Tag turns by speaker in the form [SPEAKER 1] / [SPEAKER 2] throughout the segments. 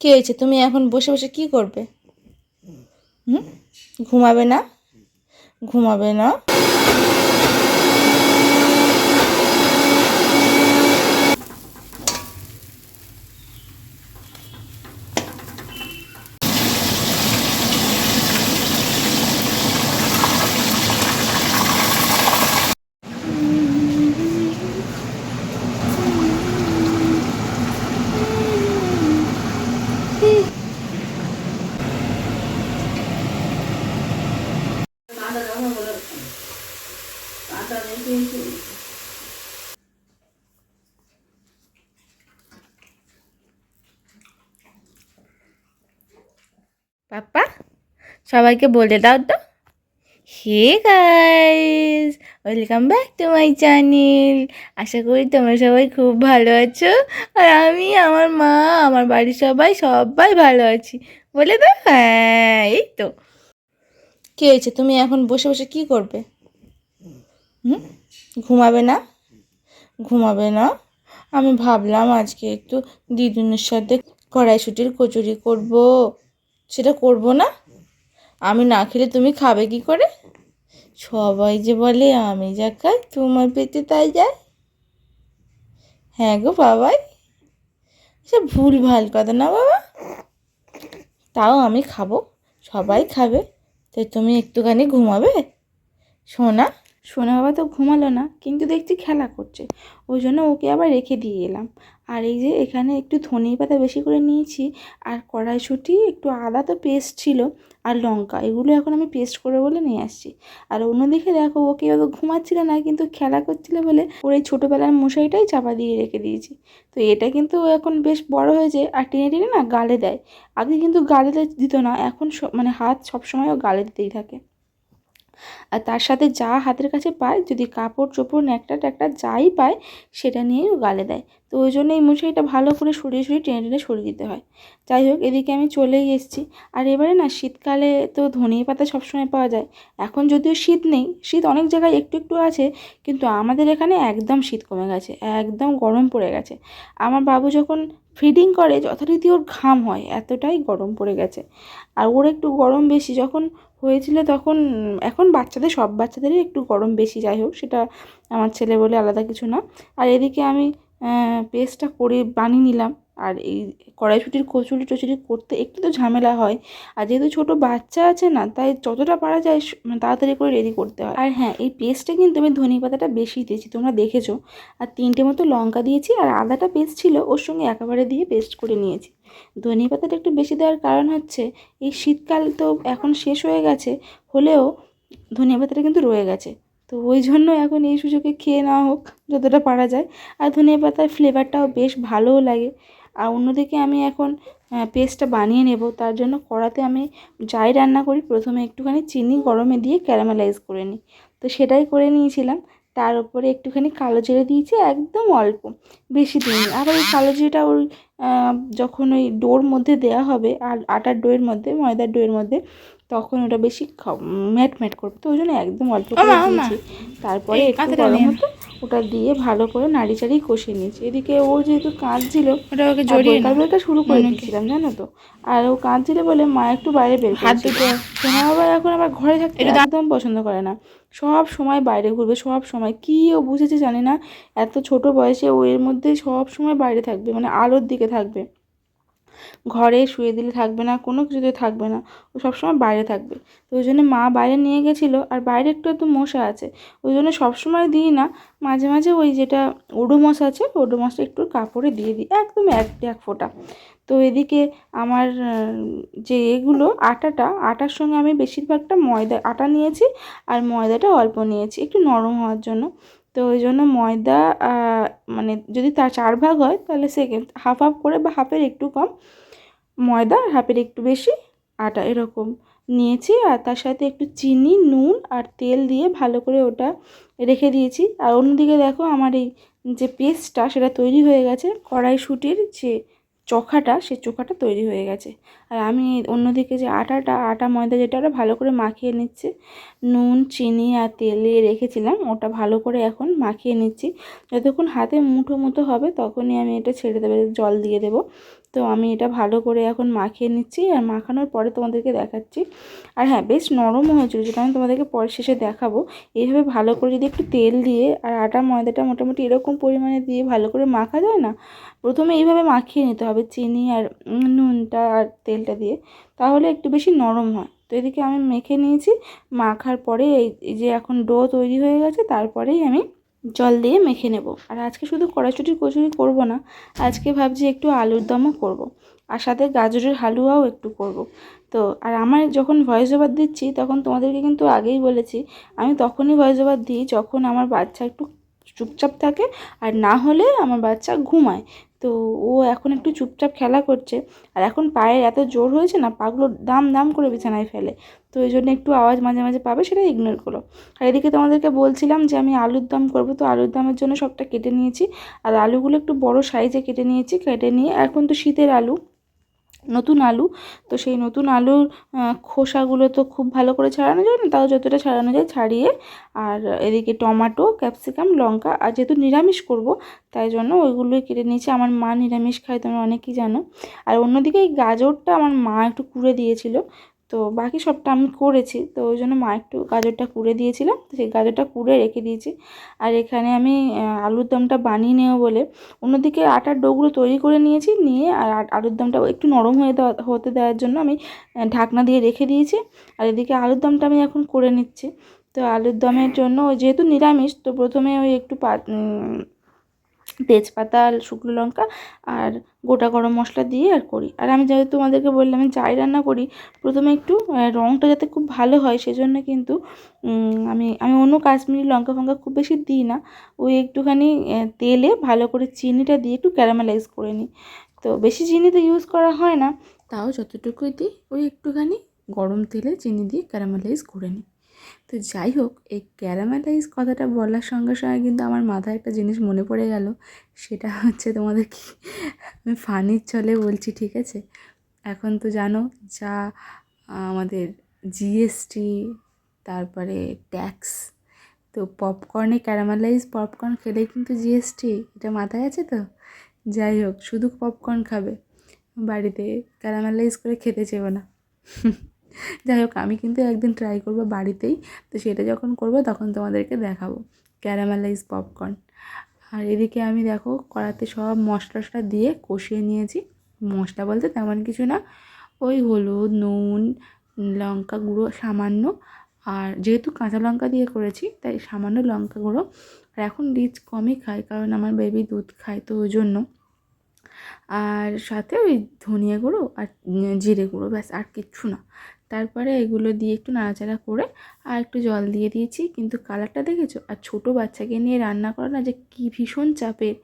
[SPEAKER 1] কে হয়েছে? তুমি এখন বসে বসে কি করবে? হুম? ঘুমাবে না? ঘুমাবে না? সবাইকে বলে দাও তো। Hey guys welcome back to my channel আশা করি তোমরা সবাই খুব ভালো আছো। আর আমি, আমার মা, আমার বাড়ির সবাই সবাই ভালো আছি। বলে দাও? হ্যাঁ এই তো। কে হয়েছে? তুমি এখন বসে বসে কি করবে? হুম? ঘুমাবে না? ঘুমাবে না? আমি ভাবলাম আজকে একটু দিদুনের সাথে কড়াইশুটির কচুরি করব। সেটা করব না? আমি না খেলে তুমি খাবে কি করে? সবাই যে বলে, আমি যা খাই, তোমার পেটে তাই যায়? হ্যাঁ গো বাবাই। সে ভুল, ভালো কথা না বাবা? তাও আমি খাব, সবাই খাবে। তো তুমি একটুখানি ঘুমাবে? সোনা?
[SPEAKER 2] সোনা বাবা তো ঘুমালো না, কিন্তু দেখছি খেলা করছে। ওই জন্য ওকে আবার রেখে দিয়ে এলাম। আর এই যে এখানে একটু ধনে পাতা বেশি করে নিয়েছি, আর কড়াইশুঁটি, একটু আদা তো পেস্ট ছিল, আর লঙ্কা, এগুলো এখন আমি পেস্ট করে বলে নিয়ে আসছি। আর অন্যদিকে দেখো, ওকে এবার ঘুমাচ্ছিল না, কিন্তু খেলা করছিল বলে ওর এই ছোটোবেলার মশারিটাই চাপা দিয়ে রেখে দিয়েছি। তো এটা কিন্তু এখন বেশ বড় হয়েছে, আর টেনে টেনে না গালে দেয়। আগে কিন্তু গালে দিত না, এখন মানে হাত সবসময় ও গালে দিতেই থাকে। আর তার সাথে যা হাতের কাছে পায়, যদি কাপড় চোপড় ন্যাকটা ট্যাকটা যাই পায়, সেটা নিয়েই গালে দেয়। তো ওই জন্য এই মশারিটা ভালো করে সরিয়ে সরিয়ে টেনে টেনে সরিয়ে দিতে হয়। যাই হোক, এদিকে আমি চলেই এসেছি। আর এবারে না, শীতকালে তো ধনিয়া পাতা সবসময় পাওয়া যায়। এখন যদিও শীত নেই, শীত অনেক জায়গায় একটু একটু আছে, কিন্তু আমাদের এখানে একদম শীত কমে গেছে, একদম গরম পড়ে গেছে। আমার বাবু যখন ফিডিং করে যথারীতি ওর ঘাম হয়, এতটাই গরম পড়ে গেছে। আর ওর একটু গরম বেশি, যখন হয়েছিল তখন, এখন বাচ্চাদের, সব বাচ্চাদেরই একটু গরম বেশি, যাই হোক, সেটা আমার ছেলে বলে আলাদা কিছু না। আর এদিকে আমি পেস্টটা করে বানিয়ে নিলাম। আর এই কড়াইশুটির কচুরি টচুরি করতে একটু তো ঝামেলা হয়। আর যেহেতু ছোটো বাচ্চা আছে না, তাই যতটা পারা যায় মানে তাড়াতাড়ি করে রেডি করতে হয়। আর হ্যাঁ এই পেস্টটা কিন্তু আমি ধনে পাতাটা বেশি দিয়েছি, তোমরা দেখেছ। আর তিনটে মতো লঙ্কা দিয়েছি, আর আদাটা পেস্ট ছিল, ওর সঙ্গে একেবারে দিয়ে পেস্ট করে নিয়েছি। ধনে পাতাটা একটু বেশি দেওয়ার কারণ হচ্ছে, এই শীতকাল তো এখন শেষ হয়ে গেছে, হলেও ধনিয়া পাতাটা কিন্তু রয়ে গেছে। তো ওই জন্য এখন এই সুযোগে খেয়ে নেওয়া হোক, যতটা পারা যায়। আর ধনিয়া পাতার ফ্লেভারটাও বেশ ভালোও লাগে। আর অন্যদিকে আমি এখন পেস্টটা বানিয়ে নেব। তার জন্য কড়াতে আমি যাই রান্না করি প্রথমে একটুখানি চিনি গরমে দিয়ে ক্যারামেলাইজ করে নিই। তো সেটাই করে নিয়েছিলাম। তার উপরে একটুখানি কালো জিরে দিয়েছি একদম অল্প বেশি দিইনি। আর ওই কালো জিরেটা ওই যখন ওই ডোর মধ্যে দেওয়া হবে আর আটার ডোয়ের মধ্যে ময়দার ডোয়ের মধ্যে তখন ওটা বেশি ম্যাট ম্যাট করবে। তো ওই জন্য একদম অল্প করে। দিয়েছি। তারপরে একটু গরম হতো ওটা দিয়ে ভালো করে নাড়ি চাড়ি কষিয়ে নিয়েছি। এদিকে ও যেহেতু কাঁদছিল
[SPEAKER 1] ওটা ওকে জড়িয়ে
[SPEAKER 2] শুরু করে দিয়েছিলাম জানো তো। আর ও কাঁদছিল বলে মা একটু বাইরে বের
[SPEAKER 1] হাত
[SPEAKER 2] করেছিল। সোনা বাবা এখন আবার ঘরে থাকতে একদম পছন্দ করে না। সব সময় বাইরে ঘুরবে সব সময়। কি ও বুঝেছে জানি না এত ছোট বয়সে ও এর মধ্যে সব সময় বাইরে থাকবে মানে আলোর দিকে থাকবে। ঘরে শুয়ে দিলে থাকবে না, কোনো কিছুতে থাকবে না, ও সবসময় বাইরে থাকবে। তো ওই জন্য মা বাইরে নিয়ে গেছিল, আর বাইরে একটু একটু মশা আছে, ওই জন্য সবসময় দিই না। মাঝে মাঝে ওই যেটা ওডোমস আছে ওডোমসটা একটু কাপড়ে দিয়ে দিই, একদম এক এক ফোঁটা। তো এদিকে আমার যে এগুলো আটাটা, আটার সঙ্গে আমি বেশিরভাগটা ময়দা, আটা নিয়েছি আর ময়দাটা অল্প নিয়েছি, একটু নরম হওয়ার জন্য। তো ওই জন্য ময়দা মানে যদি তার চার ভাগ হয়, তাহলে সেকেন্ড হাফ হাফ করে বা হাফের একটু কম ময়দা আর হাফের একটু বেশি আটা এরকম নিয়েছি। আর তার সাথে একটু চিনি, নুন আর তেল দিয়ে ভালো করে ওটা রেখে দিয়েছি। আর অন্যদিকে দেখো আমার এই যে পেস্টটা সেটা তৈরি হয়ে গেছে, কড়াইশুঁটির যে চোখাটা, সে চোখাটা তৈরি হয়ে গেছে। আর আমি অন্যদিকে যে আটাটা, আটা ময়দা যেটা ওটা ভালো করে মাখিয়ে নিচ্ছে। নুন, চিনি আর তেল দিয়ে রেখেছিলাম, ওটা ভালো করে এখন মাখিয়ে নিচ্ছি। যতক্ষণ হাতে মুঠো মুঠো হবে তখনই আমি এটা ছেড়ে দেবে, জল দিয়ে দেবো। তো আমি এটা ভালো করে এখন মাখিয়ে নিচ্ছি আর মাখানোর পরে তোমাদেরকে দেখাচ্ছি। আর হ্যাঁ বেশ নরমও হয়েছিল, যেটা আমি তোমাদেরকে পরে শেষে দেখাবো। এইভাবে ভালো করে যদি একটু তেল দিয়ে আর আটা ময়দাটা মোটামুটি এরকম পরিমাণে দিয়ে ভালো করে মাখা যায় না, প্রথমে এইভাবে মাখিয়ে নিতে হবে। চিনি আর নুনটা আর তেলটা দিয়ে, তাহলে একটু বেশি নরম হয় তো এদিকে আমি মেখে নিয়েছি, মাখার পরে এই যে এখন ডো তৈরি হয়ে গেছে, তারপরেই আমি জল দিয়ে মেখে নেব আর আজকে শুধু কড়াইশুটির কচুরি করব না, আজকে ভাবছি একটু আলুর দমও করব। আর সাথে গাজরের হালুয়াও একটু করব। তো, আর আমার যখন ভয়েস ওভার দিচ্ছি, তখন তোমাদেরকে কিন্তু আগেই বলেছি, আমি তখনই ভয়েস ওভার দিই যখন আমার বাচ্চা একটু চুপচাপ থাকে, আর না হলে আমার বাচ্চা ঘুমায় তো ও এখন একটু চুপচাপ খেলা করছে। আর এখন পায়ের এত জোর হয়েছে না, পাগুলো দাম দাম করে বিছানায় ফেলে। তো এই জন্য একটু আওয়াজ মাঝে মাঝে পাবে, সেটা ইগনোর করো। আর এদিকে তোমাদেরকে বলছিলাম যে আমি আলুর দম করব, তো আলুর দমের জন্য সবটা কেটে নিয়েছি। আর আলুগুলো একটু বড় সাইজে কেটে নিয়েছি, কেটে নিয়ে এখন তো শীতের আলু। নতুন আলু। তো সেই নতুন আলুর খোসাগুলো তো খুব ভালো করে ছাড়ানো যায় না, তাও যতটা ছাড়ানো যায় ছাড়িয়ে। আর এদিকে টমাটো, ক্যাপসিকাম, লঙ্কা, আর যেহেতু নিরামিষ করব, তাই জন্য ওইগুলোই কেটে নিয়েছি। আমার মা নিরামিষ খায়, তোমরা অনেকেই জানো। আর অন্যদিকে এই গাজরটা আমার মা একটু কুড়ে দিয়েছিল তো বাকি সবটা আমি করেছি। তো ওই জন্য মা একটু গাজরটা কুড়ে দিয়েছিলাম। তো সেই গাজরটা কুড়ে রেখে দিয়েছি। আর এখানে আমি আলুর দমটা বানিয়ে নেব বলে অন্যদিকে আটার ডোগুলো তৈরি করে নিয়েছি। নিয়ে আর আলুর দমটা একটু নরম হয়ে হতে দেওয়ার জন্য আমি ঢাকনা দিয়ে রেখে দিয়েছি। আর এদিকে আলুর দমটা আমি এখন করে নিচ্ছি। তো আলুর দমের জন্য, যেহেতু নিরামিষ, তো প্রথমে ওই একটু তেজপাতা, শুকনো লঙ্কা আর গোটা গরম মশলা দিয়ে আর করি। আর আমি যেহেতু তোমাদেরকে বললাম আমি যাই রান্না করি, প্রথমে একটু রঙটা যাতে খুব ভালো হয় সেজন্য কিন্তু আমি আমি অন্য কাশ্মীরি লঙ্কা ফঙ্কা খুব বেশি দিই না। ওই একটুখানি তেলে ভালো করে চিনিটা দিয়ে একটু ক্যারামেলাইজ করে নিই। তো বেশি চিনি তো ইউজ করা হয় না, তাও যতটুকুই দিই, ওই একটুখানি গরম তেলে চিনি দিয়ে ক্যারামেলাইজ করে নিই। তো যাই হোক, এই ক্যারামেলাইজ কথাটা বলার সঙ্গে সঙ্গে কিন্তু আমার মাথায় একটা জিনিস মনে পড়ে গেল। সেটা হচ্ছে তোমাদের কি আমি ফানির চলে বলছি, ঠিক আছে? এখন তো জানো যা আমাদের জিএসটি তারপরে ট্যাক্স, তো পপকর্নে ক্যারামেলাইজ পপকর্ন খেলেই কিন্তু জিএসটি এটা মাথায় আছে তো? যাই হোক, শুধু পপকর্ন খাবে, বাড়িতে ক্যারামেলাইজ করে খেতে চেব না। যাই হোক, আমি কিন্তু একদিন ট্রাই করব বাড়িতেই। তো সেটা যখন করব তখন তোমাদেরকে দেখাবো। ক্যারামেলাইজ পপকর্ন আর এদিকে আমি দেখো, কড়াতে সব মশলা টশলা দিয়ে কষিয়ে নিয়েছি। মশলা বলতে তেমন কিছু না। ওই হলুদ, নুন, লঙ্কা গুঁড়ো সামান্য। আর যেহেতু কাঁচা লঙ্কা দিয়ে করেছি, তাই সামান্য লঙ্কা গুঁড়ো। আর এখন রিচ কমই খাই, কারণ আমার বেবি দুধ খায় তো ওই জন্য। আর সাথে ওই ধনিয়া গুঁড়ো আর জিরে গুঁড়ো, ব্যাস আর কিচ্ছু না। তারপরে এগুলো দিয়ে একটু নাড়াচাড়া করে আর একটু জল দিয়ে দিয়েছি। কিন্তু কালারটা দেখেছ? আর ছোটো বাচ্চাকে নিয়ে রান্না করা না যে কী ভীষণ চাপের।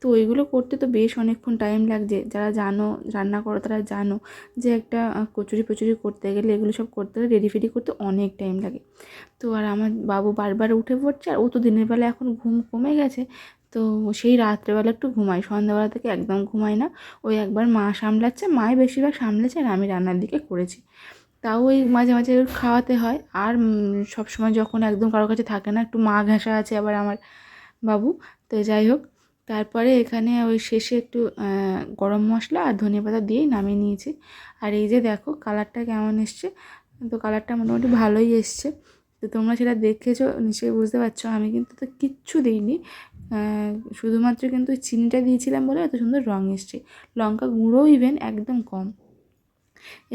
[SPEAKER 2] তো ওইগুলো করতে তো বেশ অনেকক্ষণ টাইম লাগছে। যারা জানো, রান্না করো তারা জানো যে একটা কচুরি পচুরি করতে গেলে এগুলো সব করতে গেলে রেডি ফেডি করতে অনেক টাইম লাগে। তো আর আমার বাবু বারবার উঠে পড়ছে আর ও তো দিনের বেলা এখন ঘুম কমে গেছে। তো সেই রাত্রেবেলা একটু ঘুমাই। সন্ধ্যাবেলা থেকে একদম ঘুমাই না। ওই একবার মা সামলাচ্ছে, মাই বেশিরভাগ সামলেছে আর আমি রান্নার দিকে করেছি। তাও ওই মাঝে মাঝে খাওয়াতে হয়। আর সব সময় যখন একদম কারোর কাছে থাকে না, একটু মা ঘেঁষা আছে আবার আমার বাবু। তো যাই হোক, তারপরে এখানে ওই শেষে একটু গরম মশলা আর ধনে পাতা দিয়েই নামিয়ে নিয়েছি। আর এই যে দেখো কালারটা কেমন এসছে? তো কালারটা মোটামুটি ভালোই এসছে। তো তোমরা সেটা দেখেছ, নিশ্চয়ই বুঝতে পারছ। আমি কিন্তু তো কিচ্ছু দিইনি। শুধুমাত্র কিন্তু চিনিটা দিয়েছিলাম বলে এত সুন্দর রঙ এসছে। লঙ্কা গুঁড়ো ইভেন একদম কম।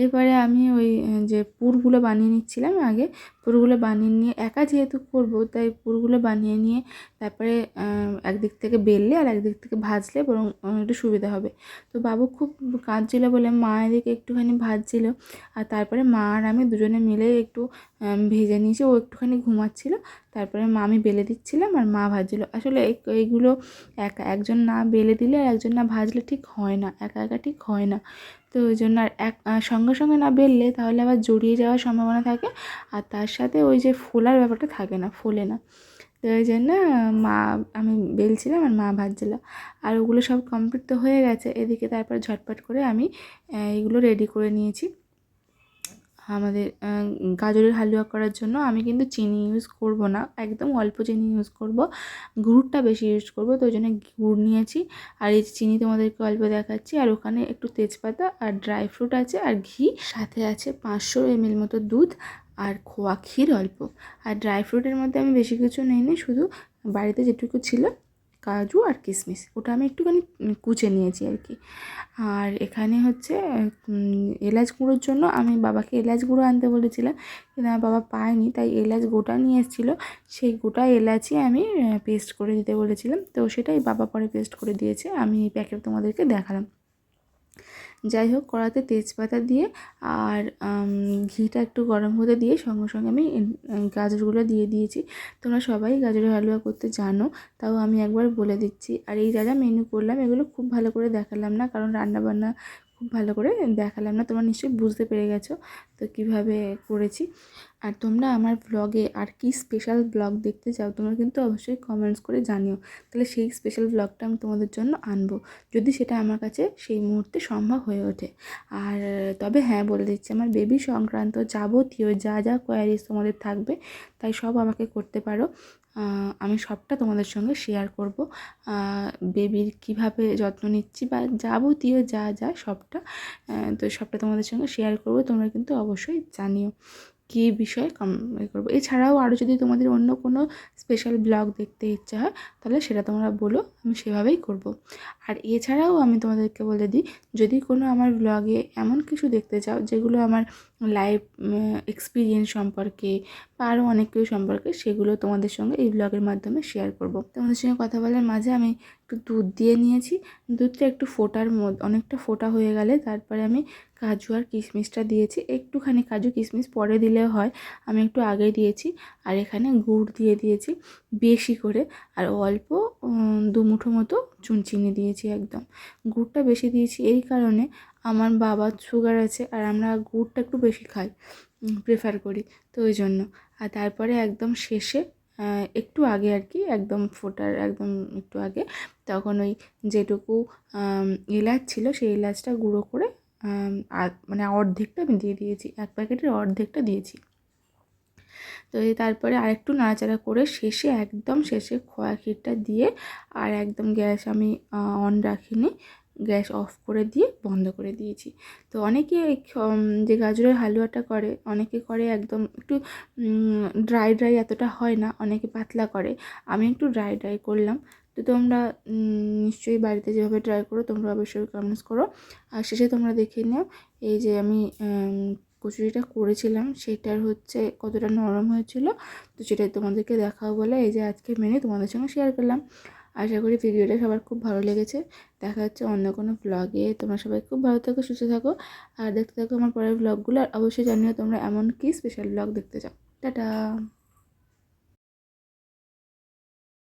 [SPEAKER 2] এরপরে আমি ওই যে পুরগুলো বানিয়ে নিচ্ছিলাম আগে, পুরগুলো বানিয়ে নিয়ে একা যেহেতু করব, তাই পুরগুলো বানিয়ে নিয়ে তারপরে একদিক থেকে বেললে আর একদিক থেকে ভাজলে বরং একটু সুবিধা হবে। তো বাবু খুব কাঁদছিল বলে মা এদিকে একটুখানি ভাজছিল আর তারপরে মা আর আমি দুজনে মিলে একটু ভেজে নিয়েছি, ও একটুখানি ঘুমাচ্ছিল। তারপরে মা আমি বেলে দিচ্ছিলাম আর মা ভাজছিল। আসলে এই- এইগুলো একা, একজন না বেলে দিলে আর একজন না ভাজলে ঠিক হয় না, একা একা ঠিক হয় না। তো ওই জন্য আর এক সঙ্গে সঙ্গে না বেললে তাহলে আবার জড়িয়ে যাওয়ার সম্ভাবনা থাকে। আর তার সাথে ওই যে ফোলার ব্যাপারটা থাকে না, ফোলে না। তো ওই জন্য মা, আমি বেলছিলাম আর মা ভাজছিল। আর ওগুলো সব কমপ্লিট তো হয়ে গেছে। এদিকে তারপর ঝটপট করে আমি এইগুলো এগুলো রেডি করে নিয়েছি। আমাদের গাজরের হালুয়া করার জন্য আমি কিন্তু চিনি ইউজ করব না। একদম অল্প চিনি ইউজ করব। গুড়টা বেশি ইউজ করব, তো ওই জন্য গুড় নিয়েছি। আর এই চিনি তোমাদেরকে অল্প দেখাচ্ছি, আর ওখানে একটু তেজপাতা আর ড্রাই ফ্রুট আছে আর ঘি। সাথে আছে পাঁচশো এমএল মতো দুধ আর খোয়া ক্ষীর অল্প। আর ড্রাই ফ্রুটের মধ্যে আমি বেশি কিছু নিইনি, শুধু বাড়িতে যেটুকু ছিল কাজু আর কিশমিশ। ওটা আমি একটুখানি কুচে নিয়েছি আর কি। আর এখানে হচ্ছে এলাচ গুঁড়োর জন্য আমি বাবাকে এলাচ গুঁড়ো আনতে বলেছিলাম, কিন্তু আমার বাবা পায়নি, তাই এলাচ গোটা নিয়ে এসেছিল। সেই গোটা এলাচই আমি পেস্ট করে দিতে বলেছিলাম। তো সেটাই বাবা পরে পেস্ট করে দিয়েছে। আমি এই প্যাকেট তোমাদেরকে দেখালাম। যাই হোক কড়াতে তেজপাতা দিয়ে আর ঘিটা একটু গরম হতে দিয়ে সঙ্গে সঙ্গে আমি গাজরগুলো দিয়ে দিয়েছি। তোমরা সবাই গাজরের হালুয়া করতে জানো, তাও আমি একবার বলে দিচ্ছি। আর এই যা যা মেনু করলাম, এগুলো খুব ভালো করে দেখালাম না, কারণ রান্নাবান্না খুব ভালো করে দেখালাম না, তোমরা নিশ্চয়ই বুঝতে পেরে গেছো তো কীভাবে করেছি। আর তোমরা আমার ব্লগে আর কি স্পেশাল ব্লগ দেখতে চাও, তোমরা কিন্তু অবশ্যই কমেন্টস করে জানিও। তাহলে সেই স্পেশাল ব্লগটা আমি তোমাদের জন্য আনব, যদি সেটা আমার কাছে সেই মুহূর্তে সম্ভব হয়ে ওঠে। আর তবে হ্যাঁ বলে দিচ্ছি, আমার বেবি সংক্রান্ত যাবতীয় যা যা কোয়ারিজ তোমাদের থাকবে, তাই সব আমাকে করতে পারো। আমি সবটা তোমাদের সঙ্গে শেয়ার করব। বেবির কীভাবে যত্ন নিচ্ছি বা যাবতীয় যা যা সবটা তো সবটা তোমাদের সঙ্গে শেয়ার করব, তোমরা কিন্তু অবশ্যই জানিও। কী বিষয়ে কম করব? এছাড়াও আরও যদি তোমাদের অন্য কোনো স্পেশাল ব্লগ দেখতে ইচ্ছা হয়, তাহলে সেটা তোমরা বলো, আমি সেভাবেই করব। আর এছাড়াও আমি তোমাদেরকে বলে দিই, যদি কোনো আমার ব্লগে এমন কিছু দেখতে চাও, যেগুলো আমার লাইফ এক্সপিরিয়েন্স সম্পর্কে বা আরও অনেক কিছু সম্পর্কে, সেগুলো তোমাদের সঙ্গে এই ব্লগের মাধ্যমে শেয়ার করব। তোমাদের সঙ্গে কথা বলার মাঝে আমি একটু দুধ দিয়ে নিয়েছি। দুধটা একটু ফোটার মধ্যে অনেকটা ফোটা হয়ে গেলে তারপরে আমি কাজু আর কিশমিশটা দিয়েছি। একটুখানি কাজু কিশমিশ পরে দিলেও হয়, আমি একটু আগে দিয়েছি আর এখানে গুড় দিয়ে দিয়েছি বেশি করে। আর অল্প দু মুঠো মতো চুন চিনি দিয়েছি একদম। গুড়টা বেশি দিয়েছি এই কারণে আমার বাবার সুগার আছে আর আমরা গুড়টা একটু বেশি খাই প্রেফার করি তো ওই জন্য। আর তারপরে একদম শেষে একটু আগে আর কি একদম ফোটার একদম একটু আগে তখন ওই যেটুকু এলাচ ছিল সেই এলাচটা গুঁড়ো করে মানে অর্ধেকটা আমি দিয়ে দিয়েছি, এক প্যাকেটের অর্ধেকটা দিয়েছি। তো এই তারপরে আরেকটু নাড়াচাড়া করে শেষে একদম শেষে খোয়া ক্ষীরটা দিয়ে আর একদম গ্যাস আমি অন রাখিনি, গ্যাস অফ করে দিয়ে বন্ধ করে দিয়েছি। তো অনেকে যে গাজরের হালুয়াটা করে, অনেকে করে একদম একটু ড্রাই ড্রাই এতটা হয় না, অনেকে পাতলা করে, আমি একটু ড্রাই ড্রাই করলাম। তো তোমরা নিশ্চয়ই বাড়িতে যেভাবে ট্রাই করো তোমরা অবশ্যই কমেন্টস করো। আর শেষে তোমরা দেখে নিও, এই যে আমি কচুরিটা করেছিলাম সেটার হচ্ছে কতটা নরম হয়েছিল, তো সেটাই তোমাদেরকে দেখাও বলে এই যে আজকে মেনে তোমাদের সঙ্গে শেয়ার করলাম। আশা করি ভিডিওটা সবার খুব ভালো লেগেছে। দেখা হচ্ছে অন্য কোনো ব্লগে তোমরা সবাই খুব ভালো থাকো, সুস্থ থাকো। আর দেখতে থাকো আমার পরের ব্লগগুলো আর অবশ্যই জানিও তোমরা এমন কি স্পেশাল ব্লগ দেখতে চাও। টাটা!